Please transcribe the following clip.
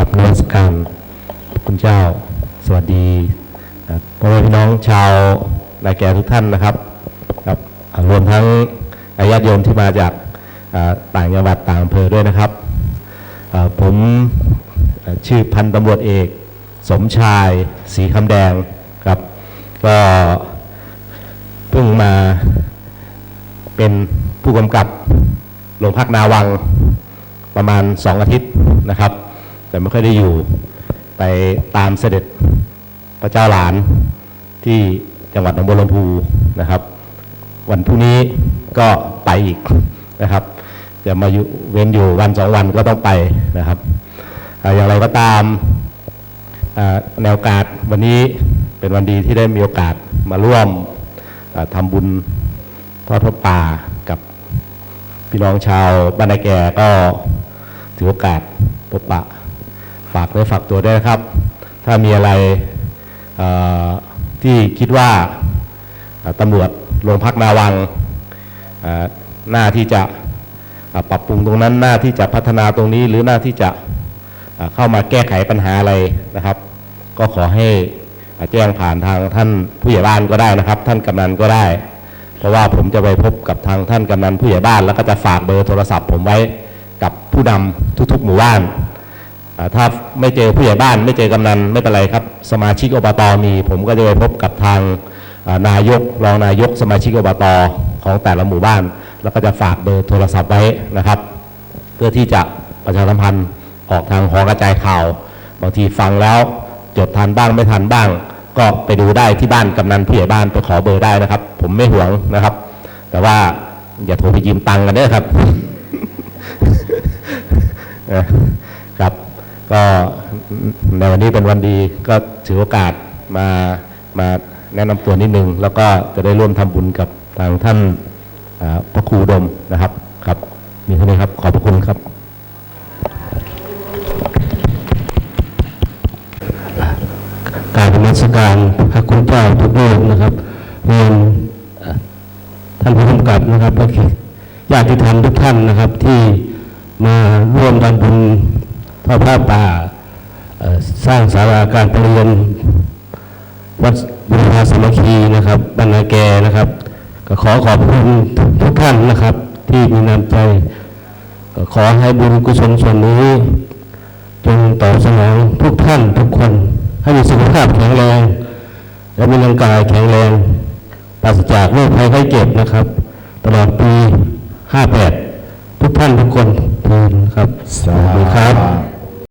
กับนมัสการคุณเจ้า สวัสดีพ่อแม่พี่น้องชาวนาแก่ทุกท่านนะครับครับรวมทั้งญาติโยมที่มาจากต่างจังหวัดต่างอำเภอด้วยนะครับ ผมชื่อพันตำรวจเอก สมชายสีคำแดงครับ ก็เพิ่งมาเป็นผู้กำกับโรงพักนาวังประมาณสองอาทิตย์นะครับ แต่ไม่ค่อยได้อยู่ไปตามเสด็จพระเจ้าหลานที่จังหวัดหนองบัวลำพูนะครับ วันพรุ่งนี้ก็ไปอีกนะครับจะมาอยู่เว้นอยู่วันสองวันก็ต้องไปนะครับอย่างไรก็ตามแนวกาศวันนี้เป็นวันดีที่ได้มีโอกาสมาร่วมทำบุญทอดพระป่ากับพี่น้องชาวบ้านนาแก่ก็ถือโอกาสพบปะ ฝากเนื้อฝากตัวด้วยนะครับ ถ้ามีอะไรที่คิดว่าตำรวจโรงพักนาวังหน้าที่จะปรับปรุงตรงนั้นหน้าที่จะพัฒนาตรงนี้หรือหน้าที่จะเข้ามาแก้ไขปัญหาอะไรนะครับ ก็ขอให้แจ้งผ่านทางท่านผู้ใหญ่บ้านก็ได้นะครับ ท่านกำนันก็ได้ เพราะว่าผมจะไปพบกับทางท่านกำนันผู้ใหญ่บ้าน แล้วก็จะฝากเบอร์โทรศัพท์ ผมไว้กับผู้นำทุกๆหมู่บ้าน ถ้าไม่เจอผู้ใหญ่บ้านไม่เจอกำนันไม่เป็นไรครับ สมาชิกอบตมี ผมก็จะไปพบกับทางนายกรองนายกสมาชิกอบตของแต่ละหมู่บ้าน แล้วก็จะฝากเบอร์โทรศัพท์ไว้นะครับ เพื่อที่จะประชาสัมพันธ์ออกทางหอกระจายข่าว บางทีฟังแล้วจดทันบ้างไม่ทันบ้าง ก็ไปดูได้ที่บ้านกำนันผู้ใหญ่บ้านไปขอเบอร์ได้นะครับ ผมไม่ห่วงนะครับ แต่ว่าอย่าโทรไปยืมตังค์กันเด้อครับนะครับ ก็ในวันนี้เป็นวันดีก็ถือโอกาสมามาแนะนำตัวนิดนึง แล้วก็จะได้ร่วมทำบุญกับทางท่านพระครูดมนะครับครับมีเท่านี้ครับ ขอบพระคุณครับการนมัสการพระคุณเจ้าทุกรูปนะครับเรียนท่านผู้กำกับนะครับและญาติธรรมทุกท่านนะครับที่มาร่วมทำบุญ ทอดผ้าป่าสร้างศาลาการประเรียนวัดบุรพาสมัคคีนะครับบรรณาแกนะครับ ก็ขอขอบคุณทุกท่านนะครับ ที่มีน้ำใจ ก็ขอให้บุญกุศลส่วนนี้ จงตอบสนองทุกท่านทุกคน ให้มีสุขภาพแข็งแรง และมีร่างกายแข็งแรงปราศจากโรคภัยไข้เจ็บนะครับ ตลอดปี 58 ทุกท่านทุกคนเทินครับสาธุครับ